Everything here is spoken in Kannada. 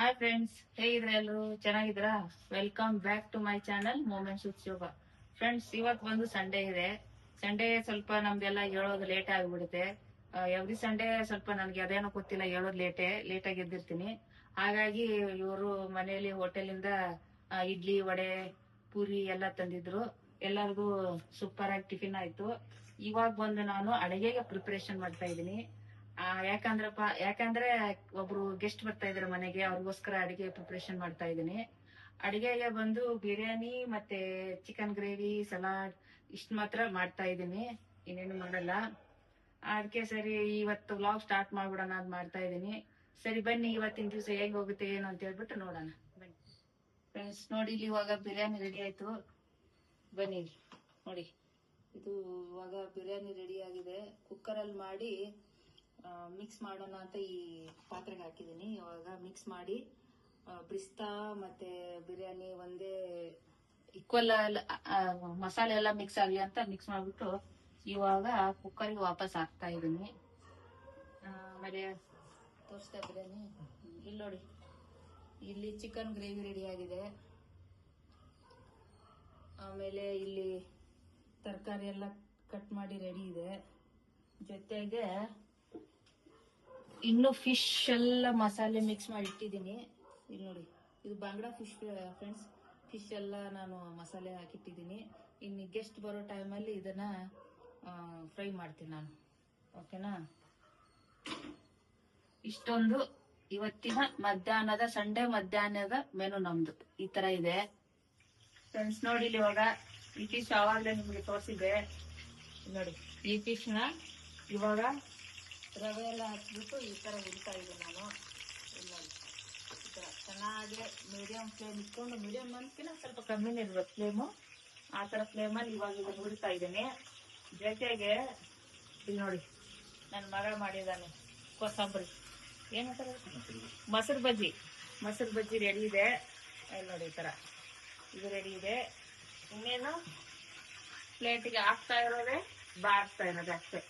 ಹಾಯ್ ಫ್ರೆಂಡ್ಸ್ ಹೇಗಿದ್ರೆ ಎಲ್ಲರೂ? ಚೆನ್ನಾಗಿದ್ದೀರಾ? Welcome back to my channel moments ಉತ್ಸವ ಫ್ರೆಂಡ್ಸ್ ಇವತ್ತು ಬಂದು ಸಂಡೇ ಇದೆ. ಸಂಡೇ ಸ್ವಲ್ಪ ನಮ್ದೆಲ್ಲ ಹೇಳೋದು ಲೇಟ್ ಆಗಿಬಿಡುತ್ತೆ. ಎವ್ರಿ ಸಂಡೇ ಸ್ವಲ್ಪ ನನಗೆ ಅದೇನೋ ಗೊತ್ತಿಲ್ಲ, ಹೇಳೋದು ಲೇಟೇ ಲೇಟಾಗಿ ಎದ್ದಿರ್ತೀನಿ. ಹಾಗಾಗಿ ಇವರು ಮನೆಯಲ್ಲಿ ಹೋಟೆಲಿಂದ ಇಡ್ಲಿ, ವಡೆ, ಪೂರಿ ಎಲ್ಲ ತಂದಿದ್ರು. ಎಲ್ಲರಿಗೂ ಸೂಪರ್ ಆಗಿ ಟಿಫಿನ್ ಆಯ್ತು. ಇವಾಗ ಬಂದು ನಾನು ಅಡುಗೆಗೆ ಪ್ರಿಪರೇಷನ್ ಮಾಡ್ತಾ ಇದ್ದೀನಿ. ಯಾಕಂದ್ರಪ್ಪ, ಯಾಕಂದ್ರೆ ಒಬ್ರು ಗೆಸ್ಟ್ ಬರ್ತಾ ಇದಾರೆ ಮನೆಗೆ, ಅವ್ರಿಗೋಸ್ಕರ ಅಡಿಗೆ ಪ್ರಿಪ್ರೇಷನ್ ಮಾಡ್ತಾ ಇದ್ದೀನಿ. ಅಡಿಗೆಗೆ ಬಂದು ಬಿರಿಯಾನಿ ಮತ್ತೆ ಚಿಕನ್ ಗ್ರೇವಿ ಸಲಾಡ್ ಇಷ್ಟ ಮಾತ್ರ ಮಾಡ್ತಾ ಇದ್ದೀನಿ. ಇನ್ನೇನು ಮಾಡಲ್ಲ. ಅದಕ್ಕೆ ಸರಿ ಇವತ್ತು ವ್ಲಾಗ್ ಸ್ಟಾರ್ಟ್ ಮಾಡ್ಬಿಡೋಣ ಅಂತ ಮಾಡ್ತಾ ಇದ್ದೀನಿ. ಸರಿ, ಬನ್ನಿ, ಇವತ್ತಿನ ದಿವಸ ಹೇಗ್ ಹೋಗುತ್ತೆ, ಏನು ಅಂತ ಹೇಳ್ಬಿಟ್ಟು ನೋಡೋಣ. ಬನ್ನಿ. ಫ್ರೆಂಡ್ಸ್ ನೋಡಿ ಇಲ್ಲಿ ಇವಾಗ ಬಿರಿಯಾನಿ ರೆಡಿ ಆಯ್ತು. ಬನ್ನಿ ನೋಡಿ. ಇದು ಇವಾಗ ಬಿರಿಯಾನಿ ರೆಡಿ ಆಗಿದೆ. ಕುಕ್ಕರಲ್ಲಿ ಮಾಡಿ ಮಿಕ್ಸ್ ಮಾಡೋಣ ಅಂತ ಈ ಪಾತ್ರೆಗೆ ಹಾಕಿದ್ದೀನಿ. ಇವಾಗ ಮಿಕ್ಸ್ ಮಾಡಿ ಬಿಸ್ತಾ ಮತ್ತೆ ಬಿರಿಯಾನಿ ಒಂದೇ ಈಕ್ವಲ್ ಮಸಾಲೆ ಎಲ್ಲ ಮಿಕ್ಸ್ ಆಗಲಿ ಅಂತ ಮಿಕ್ಸ್ ಮಾಡಿಬಿಟ್ಟು ಇವಾಗ ಕುಕ್ಕರ್ಗೆ ವಾಪಸ್ ಹಾಕ್ತಾ ಇದ್ದೀನಿ ಆಮೇಲೆ ತೋರಿಸ್ತಾ ಬಿರಿಯಾನಿ. ಇಲ್ಲಿ ನೋಡಿ, ಇಲ್ಲಿ ಚಿಕನ್ ಗ್ರೇವಿ ರೆಡಿ ಆಗಿದೆ. ಆಮೇಲೆ ಇಲ್ಲಿ ತರಕಾರಿ ಎಲ್ಲ ಕಟ್ ಮಾಡಿ ರೆಡಿ ಇದೆ. ಜೊತೆಗೆ ಇನ್ನು ಫಿಶ್ ಎಲ್ಲ ಮಸಾಲೆ ಮಿಕ್ಸ್ ಮಾಡಿ ಇಟ್ಟಿದ್ದೀನಿ. ಇಲ್ಲಿ ನೋಡಿ, ಇದು ಬಾಂಗ್ಡಾ ಫಿಶ್ ಫ್ರೆಂಡ್ಸ್ ಫಿಶ್ ಎಲ್ಲ ನಾನು ಮಸಾಲೆ ಹಾಕಿಟ್ಟಿದ್ದೀನಿ. ಇನ್ನು ಗೆಸ್ಟ್ ಬರೋ ಟೈಮಲ್ಲಿ ಇದನ್ನು ಫ್ರೈ ಮಾಡ್ತೀನಿ ನಾನು. ಓಕೆನಾ ಇಷ್ಟೊಂದು ಇವತ್ತಿನ ಮಧ್ಯಾಹ್ನದ, ಸಂಡೇ ಮಧ್ಯಾಹ್ನದ ಮೆನು ನಮ್ದು. ಈ ತರ ಇದೆ. ಫ್ರೆಂಡ್ಸ್ ನೋಡಿ ಇಲ್ಲಿ ಇವಾಗ ಈ ಫಿಶ್ ಆವಾಗಲೇ ನಿಮಗೆ ತೋರಿಸಿದೆ ನೋಡಿ, ಈ ಫಿಶ್ನ ಇವಾಗ ರವೆ ಎಲ್ಲ ಹಾಕ್ಬಿಟ್ಟು ಈ ಥರ ಹುರಿತಾ ಇದ್ದೆ ನಾನು. ಇಲ್ಲ. ಈ ತರ ಚೆನ್ನಾಗಿ ಮೀಡಿಯಂ ಫ್ಲೇಮ್ ಇಟ್ಕೊಂಡು ಮೀಡಿಯಂ ಅಂದ್ಕಿನ ಸ್ವಲ್ಪ ಕಮ್ಮಿನೇ ಇರ್ಬೇಕು ಫ್ಲೇಮು ಆ ಥರ ಫ್ಲೇಮಲ್ಲಿ ಇವಾಗ ಇದು ಹುರಿತಾ ಇದ್ದೀನಿ. ಜೊತೆಗೆ ಇಲ್ಲಿ ನೋಡಿ ನನ್ನ ಮಗ ಮಾಡಿದ್ದಾನೆ ಕೋಸಂಬರಿ. ಏನಂತಾರೆ ಮೊಸರು ಬಜ್ಜಿ. ಮೊಸರು ಬಜ್ಜಿ ರೆಡಿ ಇದೆ. ನೋಡಿ ಈ ಥರ ಇದು ರೆಡಿ ಇದೆ. ಇನ್ನೇನು? ಪ್ಲೇಟಿಗೆ ಹಾಕ್ತಾ ಇರೋದೇ, ಬಾರಿಸ್ತಾ ಇರೋದು ಅಷ್ಟೇ.